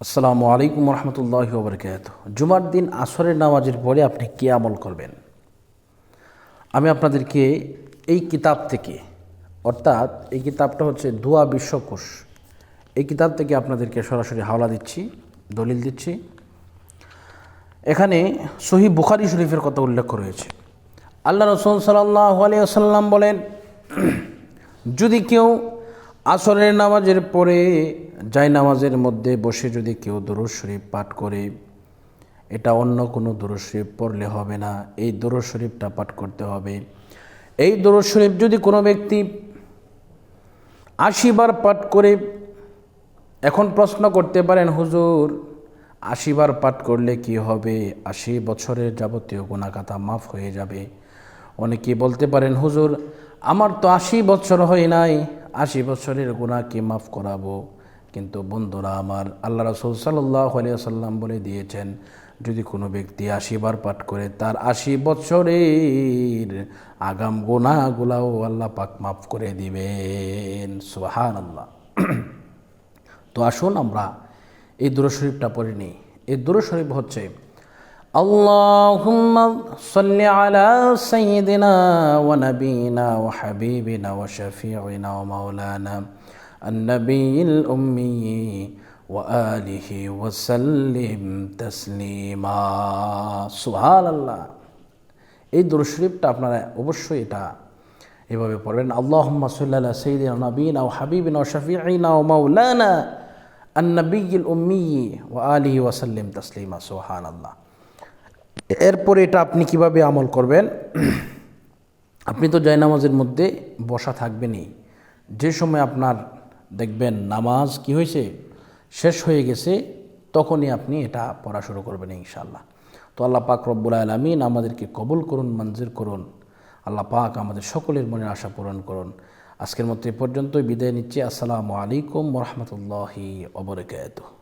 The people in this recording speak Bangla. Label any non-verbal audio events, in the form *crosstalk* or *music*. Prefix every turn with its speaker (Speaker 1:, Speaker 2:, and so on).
Speaker 1: আসসালামু আলাইকুম রহমতুল্লাহ বরকাত জুমার দিন আসরের নামাজের পরে আপনি কে আমল করবেন? আমি আপনাদেরকে এই কিতাব থেকে, অর্থাৎ এই কিতাবটা হচ্ছে দুয়া বিশ্বকোষ। এই কিতাব থেকে আপনাদেরকে সরাসরি হাওলা দিচ্ছি, দলিল দিচ্ছি। এখানে সহি বুখারি শরীফের কথা উল্লেখ রয়েছে। আল্লাহ রসুল সাল্লাহ আলিয়াল্লাম বলেন, *clears throat* যদি কেউ আসরের নামাজের পরে যাই নামাজের মধ্যে বসে যদি কেউ দরুদ শরীফ পাঠ করে, এটা অন্য কোনো দরুদ শরীফ পড়লে হবে না। এই দরুদ শরীফটা পাঠ করতে হবে। এই দরুদ শরীফ যদি কোনো ব্যক্তি আশিবার পাঠ করে, এখন প্রশ্ন করতে পারেন, হুজুর আশিবার পাঠ করলে কি হবে? আশি বছরের যাবতীয় গুণাকাতা মাফ হয়ে যাবে। অনেকে বলতে পারেন, হুজুর, আমার তো আশি বছর হয় নাই। আশি বছরের গুণাকে মাফ করাবো। কিন্তু বন্ধুরা আমার, আল্লাহ রসুল সাল্লাহ সাল্লাম বলে দিয়েছেন, যদি কোনো ব্যক্তি আশিবার পাঠ করে তার আশি বছরের আগাম গুণাগুলাও আল্লাহ পাক মাফ করে দিবেন। সোহান আল্লাহ *clears throat* তো আসুন আমরা এই দুরু শরীফটা পড়ে নিই। এই দুরু শরীফ হচ্ছে اللهم صل على سيدنا ونبينا وحبيبنا وشفيعنا ومولانا النبي الأمي وآله وسلم تسليما سبحان الله এই দুরু শরীফটা আপনারা অবশ্যই এটা এভাবে পড়বেন আল্লাহুম্মা সাল্লাল্লাহু আলা সাইয়্যিদিনা নাবিয়িনা ওয়া হাবিবিনা ওয়া শাফিঈনা ওয়া মাওলানা আন-নাবিয়্যিল উম্মি ওয়া আলিহি ওয়া সাল্লিম তাসলিমা সুবহানাল্লাহ এরপরে এটা আপনি কীভাবে আমল করবেন? আপনি তো নামাজের মধ্যে বসা থাকবেনই। যে সময় আপনার দেখবেন নামাজ কি হয়েছে, শেষ হয়ে গেছে, তখনই আপনি এটা পড়া শুরু করবেন ইনশাল্লাহ তো আল্লাহ পাক রব্বুল আলমিন আমাদেরকে কবুল করুন, মঞ্জুর করুন। আল্লাহ পাক আমাদের সকলের মনের আশা পূরণ করুন। আজকের মতো এ পর্যন্তই বিদায় নিচ্ছি। আসসালামু আলাইকুম রহমতুল্লাহি অবরকাত